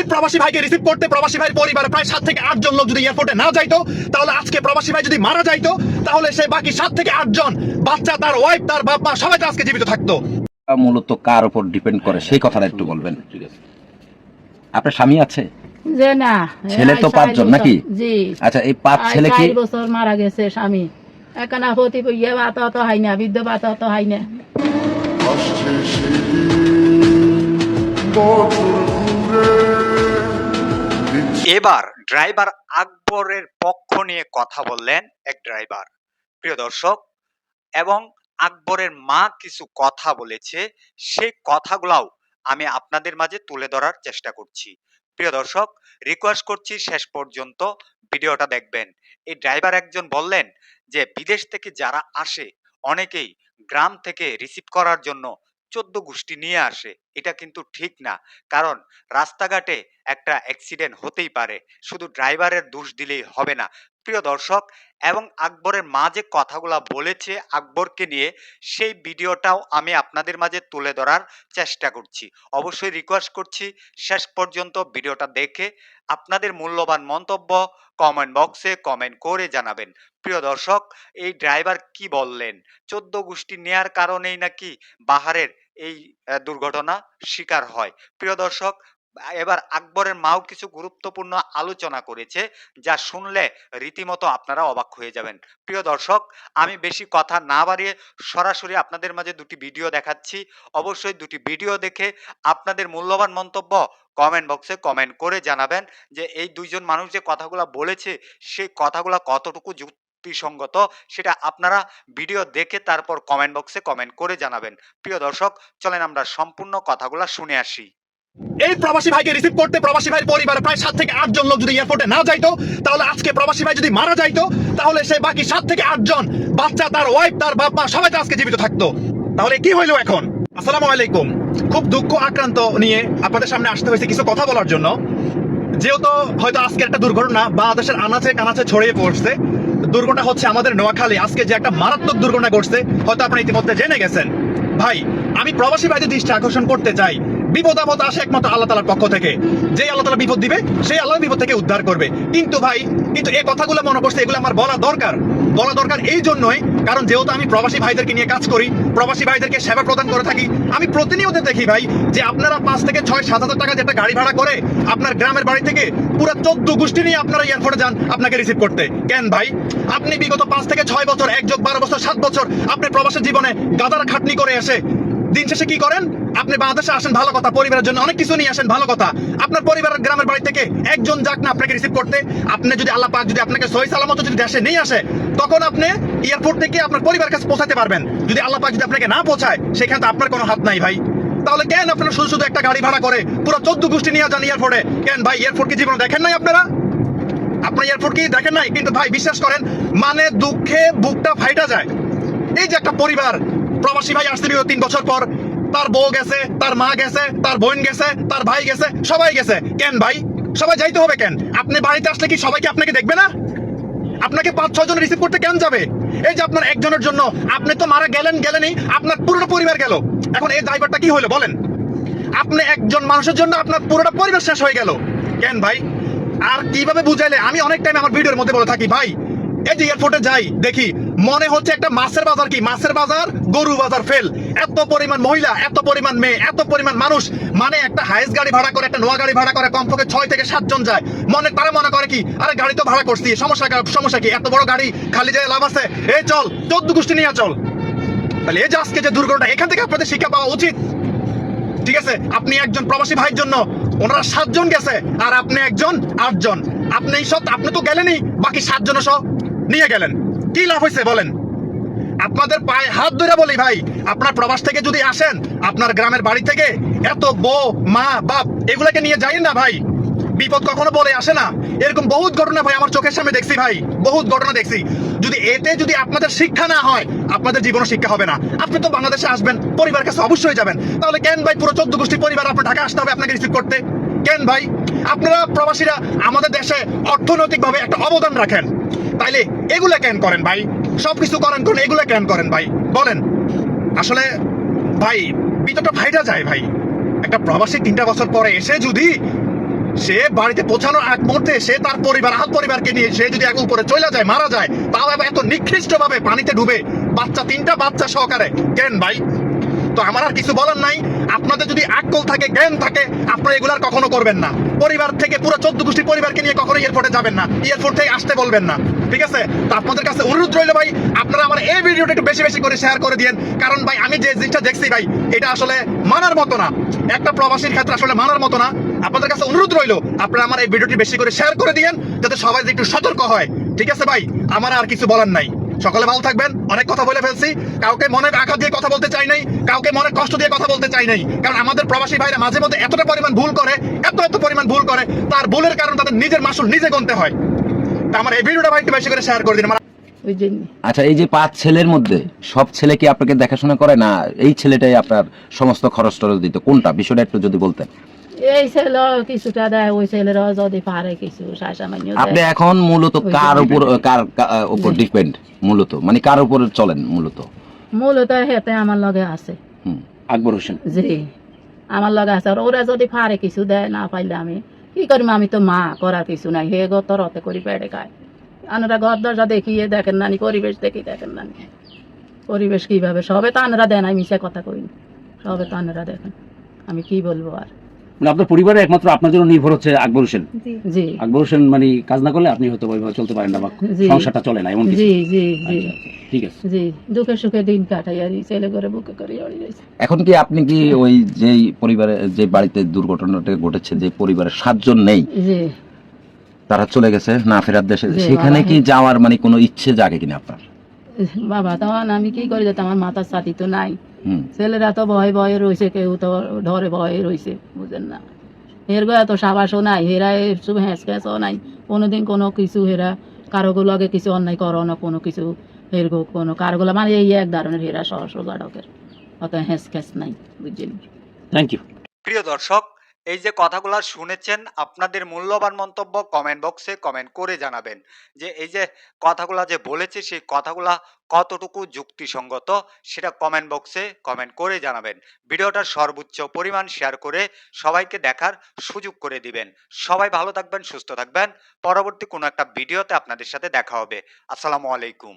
এই প্রবাসী ভাইকে রিসিভ করতে প্রবাসী ভাইয়ের পরিবারে প্রায় সাত থেকে আট জন লোক যদি এয়ারপোর্টে না যাইতো তাহলে আজকে প্রবাসী ভাই যদি মারা যাইতো তাহলে সে বাকি সাত থেকে আট জন বাচ্চা তার ওয়াইফ তার বাপ মা সবাই তো আজকে জীবিত থাকতো। মূলত কার উপর ডিপেন্ড করে? সেই কথাটা একটু বলবেন। আপনার স্বামী আছে? যে না ছেলে তো পাঁচজন নাকি? জি। আচ্ছা এই পাঁচ ছেলে কি বছর মারা গেছে স্বামী। একানা হতি ইয়ে বাত অত হয় না বৃদ্ধ বাত অত হয় না। এবার ড্রাইভার আকবরের পক্ষ নিয়ে কথা বললেন এক ড্রাইভার। প্রিয় দর্শক, এবং আকবরের মা কিছু কথা বলেছে, সেই কথাগুলাও আমি আপনাদের মাঝে তুলে ধরার চেষ্টা করছি। প্রিয় দর্শক রিকোয়েস্ট করছি শেষ পর্যন্ত ভিডিওটা দেখবেন। এই ড্রাইভার একজন বললেন যে, বিদেশ থেকে যারা আসে, অনেকেই গ্রাম থেকে রিসিভ করার জন্য চোদ্দ গোষ্ঠী নিয়ে আসে। এটা কিন্তু ঠিক না। কারণ রাস্তাঘাটে একটা অ্যাক্সিডেন্ট হতেই পারে। শুধু ড্রাইভারের দোষ দিলেই হবে না। প্রিয় দর্শক, এবং আকবরের মা যে কথাগুলা বলেছে আকবরকে নিয়ে, সেই ভিডিওটাও আমি আপনাদের মাঝে তুলে ধরার চেষ্টা করছি। অবশ্যই রিকোয়েস্ট করছি, শেষ পর্যন্ত ভিডিওটা দেখে আপনাদের মূল্যবান মন্তব্য কমেন্ট বক্সে কমেন্ট করে জানাবেন। প্রিয় দর্শক, এই ড্রাইভার কি বললেন? চোদ্দ গোষ্ঠী নেয়ার কারণেই নাকি বাহারের এই দুর্ঘটনা শিকার হয়। প্রিয় দর্শক এবার আকবরের মাও কিছু গুরুত্বপূর্ণ আলোচনা করেছে, যা শুনলে রীতিমতো আপনারা অবাক হয়ে যাবেন। প্রিয় দর্শক, আমি বেশি কথা না বাড়িয়ে সরাসরি আপনাদের মাঝে দুটি ভিডিও দেখাচ্ছি। অবশ্যই দুটি ভিডিও দেখে আপনাদের মূল্যবান মন্তব্য কমেন্ট বক্সে কমেন্ট করে জানাবেন যে এই দুইজন মানুষ যে কথাগুলো বলেছে, সেই কথাগুলো কতটুকু যুক্তিসঙ্গত সেটা আপনারা ভিডিও দেখে তারপর কমেন্ট বক্সে কমেন্ট করে জানাবেন। প্রিয় দর্শক, চলেন আমরা সম্পূর্ণ কথাগুলো শুনে আসি। এই প্রবাসী ভাইকে রিসিভ করতে প্রবাসী ভাইয়ের পরিবারে প্রায় সাত থেকে আট জন লোক যদি এয়ারপোর্টে না যাইতো, তাহলে আজকে প্রবাসী ভাই যদি মারা যাইতো, তাহলে সে বাকি সাত থেকে আট জন বাচ্চা তার ওয়াইফ তার বাপ মা সবাই আজকে জীবিত থাকতো। তাহলে কি হইল এখন? আসসালামু আলাইকুম। খুব দুঃখ আক্রান্ত নিয়ে আপনাদের সামনে আসতে হয়েছে কিছু কথা বলার জন্য। যেহেতু হয়তো আজকে একটা দুর্ঘটনা বাংলাদেশের আনাচে কানাচে ছড়িয়ে পড়ছে, দুর্ঘটনা হচ্ছে আমাদের নোয়াখালী। আজকে যে একটা মারাত্মক দুর্ঘটনা ঘটছে, হয়তো আপনারা ইতিমধ্যে জেনে গেছেন। ভাই, আমি প্রবাসী ভাইদের দৃষ্টি আকর্ষণ করতে চাই। বিপদ আপদ আসে একমাত্র আল্লাহ তালার পক্ষ থেকে। যে আল্লাহ তালা বিপদ দিবে, সেই আল্লাহ বিপদ থেকে উদ্ধার করবে। কিন্তু ভাই, কিন্তু এই কথাগুলো মনে পড়ছে, এগুলো আমার বলা দরকার। বলা দরকার এই জন্যই কারণ যেহেতু আমি প্রবাসী ভাইদেরকে নিয়ে কাজ করি, প্রবাসী ভাইদেরকে সেবা প্রদান করে থাকি, আমি প্রতিনিয়ত দেখি ভাই, যে আপনারা পাঁচ থেকে ছয়, সাত হাজার টাকা যেটা গাড়ি ভাড়া করে আপনার গ্রামের বাড়ি থেকে পুরো চোদ্দ গোষ্ঠী নিয়ে আপনারা এয়ারপোর্টে যান আপনাকে রিসিভ করতে। কেন ভাই? আপনি বিগত পাঁচ থেকে ছয় বছর, এক যোগ বারো বছর, সাত বছর আপনি প্রবাসের জীবনে গাদার খাটনি করে এসে দিন শেষে কি করেন? আপনি বাংলাদেশে আসেন, ভালো কথা। পরিবারের জন্য অনেক কিছু নিয়ে আসেন, ভালো কথা। আপনার পরিবারের গ্রামের বাড়ি থেকে একজন যাক না আপনাকে রিসিভ করতে, আপনি যদি আল্লাহ পাক যদি আপনাকে সহি সালামত যদি দেশে নিয়ে আসে, তখন আপনি এয়ারপোর্ট থেকে আপনার পরিবার কাছে পৌঁছাতে পারবেন। যদি আল্লাহ পাক যদি আপনাকে না পৌঁছায়, সেখানে তো আপনার কোনো হাত নাই ভাই। তাহলে কেন আপনারা শুধু শুধু একটা গাড়ি ভাড়া করে পুরো চোদ্দ গোষ্ঠী নিয়ে যান এয়ারপোর্টে কেন ভাই এয়ারপোর্ট কি জীবনে দেখেন নাই আপনারা? আপনার এয়ারপোর্ট কি দেখেন নাই? কিন্তু ভাই, বিশ্বাস করেন মানে দুঃখে বুকটা ফাইটা যায়। এই যে একটা পরিবার প্রবাসী ভাই আসতে বিগত তিন বছর পর তার বউ গেছে, তার মা গেছে, তার বোন গেছে, তার ভাই গেছে, সবাই গেছে। কেন ভাই? সবাই যাইতে হবে কেন? আপনি বাড়িতে আসলে কি সবাইকে আপনাকে দেখবে না? আপনাকে পাঁচ, ছয় জন রিসিভ করতে কেন যাবে? এই যে আপনার একজনের জন্য, আপনি তো মারা গেলেন গেলেনই আপনার পুরোটা পরিবার গেল। এখন এই ড্রাইভারটা কি হলো বলেন? আপনি একজন মানুষের জন্য আপনার পুরোটা পরিবার শেষ হয়ে গেল। কেন ভাই? আর কীভাবে বুঝাইলে? আমি অনেক টাইম আমার ভিডিওর মধ্যে বলে থাকি, ভাই এই যে এয়ারপোর্টে যাই, দেখি, মনে হচ্ছে একটা মাছের বাজার কি? মাছের বাজার গরু বাজার ফেল এত পরিমাণ মহিলা, এত পরিমাণ মেয়ে, এত পরিমাণ মানুষ মানে একটা হাইস গাড়ি ভাড়া করে, একটা নোয়া গাড়ি ভাড়া করে, কমপক্ষে ছয় থেকে সাতজন যায়। মনে, তারা মনে করে কি, আরে গাড়ি তো ভাড়া করছি, সমস্যা সমস্যা কি? এত বড় গাড়ি, খালি যায় লাভ আছে এই চল, চোদ্দ গোষ্ঠী নিয়ে চল। তাহলে এই যে আজকে যে দুর্ঘটনা, এখান থেকে আপনাদের শিক্ষা পাওয়া উচিত। ঠিক আছে? আপনি একজন প্রবাসী ভাইয়ের জন্য, ওনারা সাতজন গেছে, আর আপনি একজন আটজন। আপনি সব আপনি তো গেলেনই, বাকি সাতজন সব নিয়ে গেলেন। কি লাভ হয়েছে বলেন? আপনাদের পায়ে হাত ধরে বলি ভাই, আপনার প্রবাস থেকে যদি আসেন, আপনার গ্রামের বাড়ি থেকে এত বউ, মা, বাপ, এগুলাকে নিয়ে যাই না ভাই। বিপদ কখনো বলে আসে না। এরকম বহুত ঘটনা ভাই আমার চোখের সামনে দেখছি ভাই, বহুত ঘটনা দেখছি। যদি এতে যদি আপনাদের শিক্ষা না হয়, আপনাদের জীবনে শিক্ষা হবে না। আপনি তো বাংলাদেশে আসবেন পরিবার কাছে অবশ্যই যাবেন। তাহলে কেন ভাই পুরো চোদ্দ গোষ্ঠীর পরিবার আপনার ঢাকা আসতে হবে আপনাকে রিসিভ করতে? কেন ভাই? আপনারা প্রবাসীরা আমাদের দেশে অর্থনৈতিকভাবে একটা অবদান রাখেন। তাইলে এগুলা কেন করেন ভাই? সবকিছু করেন কোন, এগুলা কেন করেন ভাই? বলেন। আসলে, ভাই, ভিতরটা ফাইটা যায় ভাই। একটা প্রবাসী তিনটা বছর পরে এসে যদি সে বাড়িতে পৌঁছানোর এক মুহূর্তে সে তার পরিবার, আহত পরিবারকে নিয়ে সে যদি এক উপরে চলে যায়, মারা যায়, তাও আবার এত নিকৃষ্ট ভাবে পানিতে ডুবে বাচ্চা, তিনটা বাচ্চা সহকারে। কেন ভাই? তো আমার আর কিছু বলার নাই। আপনাদের যদি আকল থাকে, জ্ঞান থাকে, আপনারা এগুলার কখনো করবেন না। পরিবার থেকে পুরো চোদ্দ গোষ্ঠী পরিবারকে নিয়ে কখনো এয়ারপোর্টে যাবেন না, এয়ারপোর্ট থেকে আসতে বলবেন না। ঠিক আছে? তো আপনাদের কাছে অনুরোধ রইল ভাই, আপনারা আমার এই ভিডিওটা একটু বেশি বেশি করে শেয়ার করে দিন কারণ ভাই, আমি যে জিনিসটা দেখছি ভাই, এটা আসলে মানার মতো না। একটা প্রবাসীর ক্ষেত্রে আসলে মানার মতো না। আপনাদের কাছে অনুরোধ রইল, আপনারা আমার এই ভিডিওটি বেশি করে শেয়ার করে দিন যাতে সবাই একটু সতর্ক হয়। ঠিক আছে ভাই? আমার আর কিছু বলার নাই। সকালে ভালো থাকবেন। অনেক কথা বলে ফেলছি। কাউকে মনে আঘাত দিয়ে কথা বলতে চাই নাই। কাউকে মনে কষ্ট দিয়ে কথা বলতে চাই নাই। কারণ আমাদের প্রবাসী ভাইরা মাঝে মধ্যে এতটা পরিমাণ ভুল করে এত এত পরিমাণ ভুল করে তার ভুলের কারণ তাদের নিজের মাসুল নিজে গুনতে হয়। তা আমার এই ভিডিওটা ভাই একটু বেশি করে শেয়ার করে দিন। আচ্ছা এই যে পাঁচ ছেলের মধ্যে সব ছেলে কি আপনাকে দেখাশোনা করে না এই ছেলেটাই আপনার সমস্ত খরচ টরচ দিত? কোনটা? বিষয়টা একটু যদি বলতেন। এই ছেলে কিছুটা দেয় ওই ছেলেরা যদি পারে কিছু সামান্য আপনি এখন মূলত কার উপর কার উপর ডিপেন্ড মূলত? মানে কার উপর চলেন মূলত? মূলত হেতে আমার লগে আছে। আকবর হোসেন। জি। আমার লগে আছে। আর ওরা যদি পারে কিছু দেয় না পাইলে আমি কি করিম? আমি তো মা করার কিছু নাই। হে গত রতে করি পেড়ে খায়। আনারা ঘর দরজা দেখিয়ে দেখেন নানি পরিবেশ দেখি দেখেন নানি। পরিবেশ কীভাবে? সবে তো আনারা দেন আমি মিশে কথা কই সবে তো আনারা দেখেন। আমি কি বলব আর? মানে আপনার পরিবারে একমাত্র আপনার জন্য নির্ভর হচ্ছে আকবর হোসেন। জি। আকবর হোসেন মানে কাজ না করলে আপনি হয়তো ওইভাবে চলতে পারেন না বা সংসারটা চলে না এমন কিছু। জি জি জি। আচ্ছা, আচ্ছা, ঠিক আছে। জি দুঃখে সুখে দিন কাটাই আর ছেলে করে বুকে করে এখন কি আপনি কি ওই যেই পরিবারে যে বাড়িতে দুর্ঘটনাটা ঘটেছে যে পরিবারের সাতজন নেই জি। তারা চলে গেছে না ফেরার দেশে? সেখানে কি যাওয়ার মানে কোনো ইচ্ছে জাগে কিনা আপনার? বাবা তখন আমি কি করে যেতাম আমার মাথার সাথী তো নাই। ছেলেরা তো ভয় ভয়ে রয়েছে কেউ তো ধরে ভয়ে রয়েছে বুঝেন না। এর গো এত সাবাসও নাই হেরা এসব হ্যাঁস ফ্যাঁসও নাই। কোনোদিন কোনো কিছু হেরা কারোগুলো লগে কিছু অন্যায় করো না কোনো কিছু হেরগো কোনো কারোগুলো মানে এই এক ধরনের হেরা সহস্র গাঢ়কের অত হ্যাঁস ক্যাঁচ নাই বুঝছেন? থ্যাংক ইউ প্রিয় দর্শক এই যে কথাগুলো শুনেছেন, আপনাদের মূল্যবান মন্তব্য কমেন্ট বক্সে কমেন্ট করে জানাবেন যে এই যে কথাগুলো যে বলেছে, সেই কথাগুলা কতটুকু যুক্তিসঙ্গত সেটা কমেন্ট বক্সে কমেন্ট করে জানাবেন। ভিডিওটার সর্বোচ্চ পরিমাণ শেয়ার করে সবাইকে দেখার সুযোগ করে দিবেন। সবাই ভালো থাকবেন, সুস্থ থাকবেন। পরবর্তী কোনো একটা ভিডিওতে আপনাদের সাথে দেখা হবে। আসসালামু আলাইকুম।